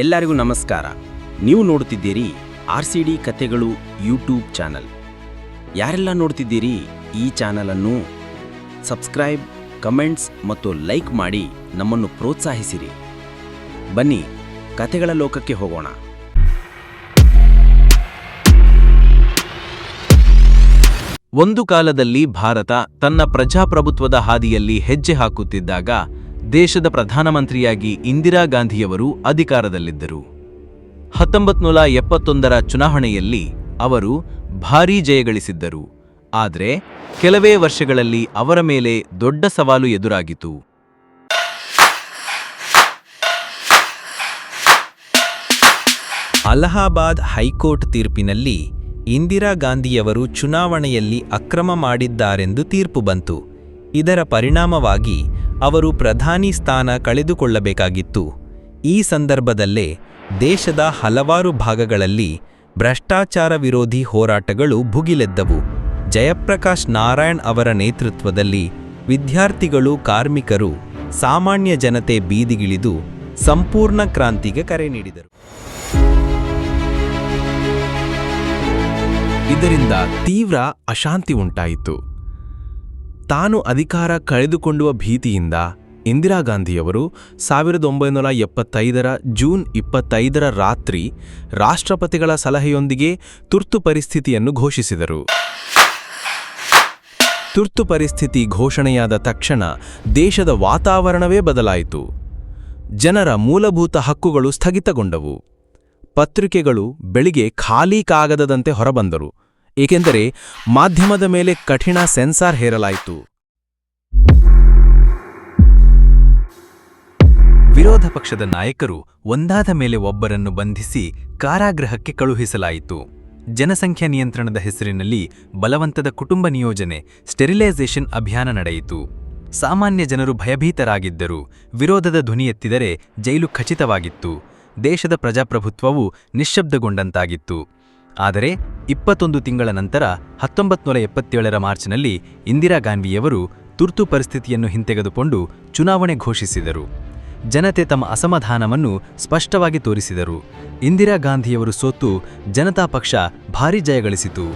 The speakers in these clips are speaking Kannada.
ಎಲ್ಲರಿಗೂ ನಮಸ್ಕಾರ. ನೀವು ನೋಡ್ತಿದ್ದೀರಿ ಆರ್ ಸಿ ಡಿ ಕಥೆಗಳು ಯೂಟ್ಯೂಬ್ ಚಾನಲ್. ಯಾರೆಲ್ಲ ನೋಡ್ತಿದ್ದೀರಿ ಈ ಚಾನಲನ್ನು ಸಬ್ಸ್ಕ್ರೈಬ್, ಕಮೆಂಟ್ಸ್ ಮತ್ತು ಲೈಕ್ ಮಾಡಿ ನಮ್ಮನ್ನು ಪ್ರೋತ್ಸಾಹಿಸಿರಿ. ಬನ್ನಿ, ಕಥೆಗಳ ಲೋಕಕ್ಕೆ ಹೋಗೋಣ. ಒಂದು ಕಾಲದಲ್ಲಿ ಭಾರತ ತನ್ನ ಪ್ರಜಾಪ್ರಭುತ್ವದ ಹಾದಿಯಲ್ಲಿ ಹೆಜ್ಜೆ ಹಾಕುತ್ತಿದ್ದಾಗ ದೇಶದ ಪ್ರಧಾನಮಂತ್ರಿಯಾಗಿ ಇಂದಿರಾ ಗಾಂಧಿಯವರು ಅಧಿಕಾರದಲ್ಲಿದ್ದರು. ಹತ್ತೊಂಬತ್ತು ನೂರ ಎಪ್ಪತ್ತೊಂದರ ಚುನಾವಣೆಯಲ್ಲಿ ಅವರು ಭಾರೀ ಜಯಗಳಿಸಿದ್ದರು ಆದರೆ ಕೆಲವೇ ವರ್ಷಗಳಲ್ಲಿ ಅವರ ಮೇಲೆ ದೊಡ್ಡ ಸವಾಲು ಎದುರಾಗಿತು ಅಲಹಾಬಾದ್ ಹೈಕೋರ್ಟ್ ತೀರ್ಪಿನಲ್ಲಿ ಇಂದಿರಾ ಗಾಂಧಿಯವರು ಚುನಾವಣೆಯಲ್ಲಿ ಅಕ್ರಮ ಮಾಡಿದ್ದಾರೆಂದು ತೀರ್ಪು ಬಂತು. ಇದರ ಪರಿಣಾಮವಾಗಿ ಅವರು ಪ್ರಧಾನಿ ಸ್ಥಾನ ಕಳೆದುಕೊಳ್ಳಬೇಕಾಗಿತ್ತು. ಈ ಸಂದರ್ಭದಲ್ಲೇ ದೇಶದ ಹಲವಾರು ಭಾಗಗಳಲ್ಲಿ ಭ್ರಷ್ಟಾಚಾರ ವಿರೋಧಿ ಹೋರಾಟಗಳು ಭುಗಿಲೆದ್ದವು. ಜಯಪ್ರಕಾಶ್ ನಾರಾಯಣ್ ಅವರ ನೇತೃತ್ವದಲ್ಲಿ ವಿದ್ಯಾರ್ಥಿಗಳು, ಕಾರ್ಮಿಕರು, ಸಾಮಾನ್ಯ ಜನತೆ ಬೀದಿಗಿಳಿದು ಸಂಪೂರ್ಣ ಕ್ರಾಂತಿಗೆ ಕರೆ ನೀಡಿದರು. ಇದರಿಂದ ತೀವ್ರ ಅಶಾಂತಿ ಉಂಟಾಯಿತು. ತಾನು ಅಧಿಕಾರ ಕಳೆದುಕೊಳ್ಳುವ ಭೀತಿಯಿಂದ ಇಂದಿರಾ ಗಾಂಧಿಯವರು ಸಾವಿರದ ಒಂಬೈನೂರ ಎಪ್ಪತ್ತೈದರ ಜೂನ್ ಇಪ್ಪತ್ತೈದರ ರಾತ್ರಿ ರಾಷ್ಟ್ರಪತಿಗಳ ಸಲಹೆಯೊಂದಿಗೆ ತುರ್ತು ಪರಿಸ್ಥಿತಿಯನ್ನು ಘೋಷಿಸಿದರು. ತುರ್ತು ಪರಿಸ್ಥಿತಿ ಘೋಷಣೆಯಾದ ತಕ್ಷಣ ದೇಶದ ವಾತಾವರಣವೇ ಬದಲಾಯಿತು. ಜನರ ಮೂಲಭೂತ ಹಕ್ಕುಗಳು ಸ್ಥಗಿತಗೊಂಡವು. ಪತ್ರಿಕೆಗಳು ಬೆಳಿಗ್ಗೆ ಖಾಲಿ ಕಾಗದದಂತೆ ಹೊರಬಂದರು. ಏಕೆಂದರೆ ಮಾಧ್ಯಮದ ಮೇಲೆ ಕಠಿಣ ಸೆನ್ಸಾರ್ ಹೇರಲಾಯಿತು. ವಿರೋಧ ಪಕ್ಷದ ನಾಯಕರು ಒಂದಾದ ಮೇಲೆ ಒಬ್ಬರನ್ನು ಬಂಧಿಸಿ ಕಾರಾಗೃಹಕ್ಕೆ ಕಳುಹಿಸಲಾಯಿತು. ಜನಸಂಖ್ಯಾ ನಿಯಂತ್ರಣದ ಹೆಸರಿನಲ್ಲಿ ಬಲವಂತದ ಕುಟುಂಬ ನಿಯೋಜನೆ, ಸ್ಟೆರಿಲೈಸೇಷನ್ ಅಭಿಯಾನ ನಡೆಯಿತು. ಸಾಮಾನ್ಯ ಜನರು ಭಯಭೀತರಾಗಿದ್ದರು. ವಿರೋಧದ ಧ್ವನಿ ಎತ್ತಿದರೆ ಜೈಲು ಖಚಿತವಾಗಿತ್ತು. ದೇಶದ ಪ್ರಜಾಪ್ರಭುತ್ವವು ನಿಶ್ಶಬ್ದಗೊಂಡಂತಾಗಿತ್ತು. ಆದರೆ ಇಪ್ಪತ್ತೊಂದು ತಿಂಗಳ ನಂತರ ಹತ್ತೊಂಬತ್ತು ನೂರ ಎಪ್ಪತ್ತೇಳರ ಮಾರ್ಚ್ನಲ್ಲಿ ಇಂದಿರಾ ಗಾಂಧಿಯವರು ತುರ್ತು ಪರಿಸ್ಥಿತಿಯನ್ನು ಹಿಂತೆಗೆದುಕೊಂಡು ಚುನಾವಣೆ ಘೋಷಿಸಿದರು. ಜನತೆ ತಮ್ಮ ಅಸಮಾಧಾನವನ್ನು ಸ್ಪಷ್ಟವಾಗಿ ತೋರಿಸಿದರು. ಇಂದಿರಾ ಗಾಂಧಿಯವರು ಸೋತು ಜನತಾ ಪಕ್ಷ ಭಾರೀ ಜಯಗಳಿಸಿತು.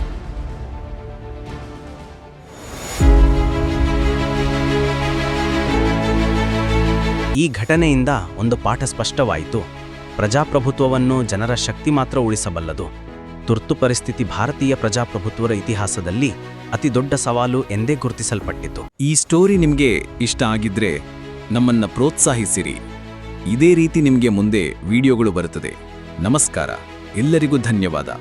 ಈ ಘಟನೆಯಿಂದ ಒಂದು ಪಾಠ ಸ್ಪಷ್ಟವಾಯಿತು. ಪ್ರಜಾಪ್ರಭುತ್ವವನ್ನು ಜನರ ಶಕ್ತಿ ಮಾತ್ರ ಉಳಿಸಬಲ್ಲದು. ತುರ್ತು ಪರಿಸ್ಥಿತಿ ಭಾರತೀಯ ಪ್ರಜಾಪ್ರಭುತ್ವದ ಇತಿಹಾಸದಲ್ಲಿ ಅತಿ ದೊಡ್ಡ ಸವಾಲು ಎಂದೇ ಗುರುತಿಸಲ್ಪಟ್ಟಿತು. ಈ ಸ್ಟೋರಿ ನಿಮಗೆ ಇಷ್ಟ ಆಗಿದ್ರೆ ನಮ್ಮನ್ನ ಪ್ರೋತ್ಸಾಹಿಸಿರಿ. ಇದೇ ರೀತಿ ನಿಮಗೆ ಮುಂದೆ ವಿಡಿಯೋಗಳು ಬರುತ್ತದೆ. ನಮಸ್ಕಾರ. ಎಲ್ಲರಿಗೂ ಧನ್ಯವಾದ.